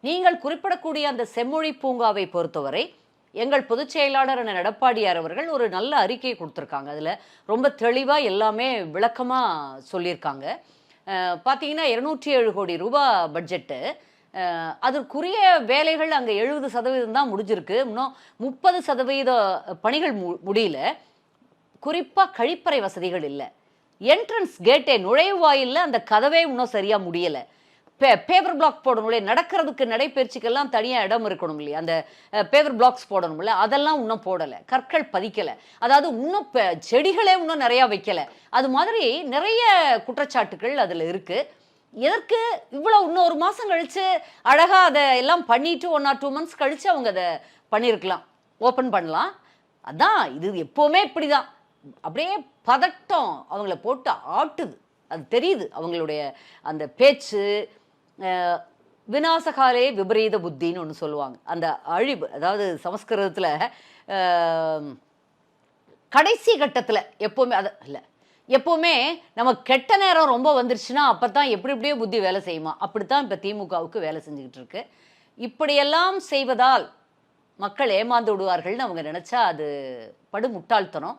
நீங்கள் குறிப்பிடக்கூடிய அந்த செம்மொழி பூங்காவை பொறுத்தவரை எங்கள் பொதுச் செயலாளர் என எடப்பாடியார் அவர்கள் ஒரு நல்ல அறிக்கை கொடுத்துருக்காங்க. அதில் ரொம்ப தெளிவாக எல்லாமே விளக்கமாக சொல்லியிருக்காங்க. பார்த்தீங்கன்னா இருநூற்றி ஏழு கோடி ரூபா பட்ஜெட்டு. அதற்குரிய வேலைகள் அங்கே எழுபது சதவீதம் தான் முடிஞ்சிருக்கு. இன்னும் முப்பது சதவீத பணிகள் மு- முடியல. குறிப்பாக கழிப்பறை வசதிகள் இல்லை. என்ட்ரன்ஸ் கேட்டே நுழைவாயில்ல அந்த கதவே இன்னும் சரியாக முடியலை. பே பேப்பர் பிளாக் போடணும்ல. நடக்கிறதுக்கு நடைப்பயிற்சிக்கெல்லாம் தனியாக இடம் இருக்கணும் இல்லையா? அந்த பேப்பர் பிளாக்ஸ் போடணும்ல. அதெல்லாம் இன்னும் போடலை. கற்கள் பதிக்கலை. அதாவது இன்னும் செடிகளே இன்னும் நிறையா வைக்கலை. அது மாதிரி நிறைய குற்றச்சாட்டுகள் அதில் இருக்குது எதற்கு இவ்வளோ இன்னும் ஒரு மாதம் கழித்து அழகாக அதை எல்லாம் பண்ணிட்டு ஒன் ஆர் டூ மந்த்ஸ் கழித்து அவங்க அதை பண்ணியிருக்கலாம் ஓப்பன் பண்ணலாம். அதான் இது எப்போவுமே இப்படி தான் அப்படியே பதட்டம் அவங்கள போட்டு ஆட்டுது. அது தெரியுது. அவங்களுடைய அந்த பேச்சு வினாசகாலே விநாசகாலே விபரீத புத்தின்னு ஒன்று சொல்லுவாங்க. அந்த அழிவு அதாவது சமஸ்கிருதத்தில் கடைசி கட்டத்தில் எப்போவுமே அது இல்லை எப்போவுமே நம்ம கெட்ட நேரம் ரொம்ப வந்துருச்சுன்னா அப்போ தான் எப்படி எப்படியோ புத்தி வேலை செய்யுமா? அப்படித்தான் இப்போ திமுகவுக்கு வேலை செஞ்சுக்கிட்டு இருக்கு. இப்படியெல்லாம் செய்வதால் மக்கள் ஏமாந்து விடுவார்கள்னு அவங்க நினச்சா அது படு முட்டாள்தனம்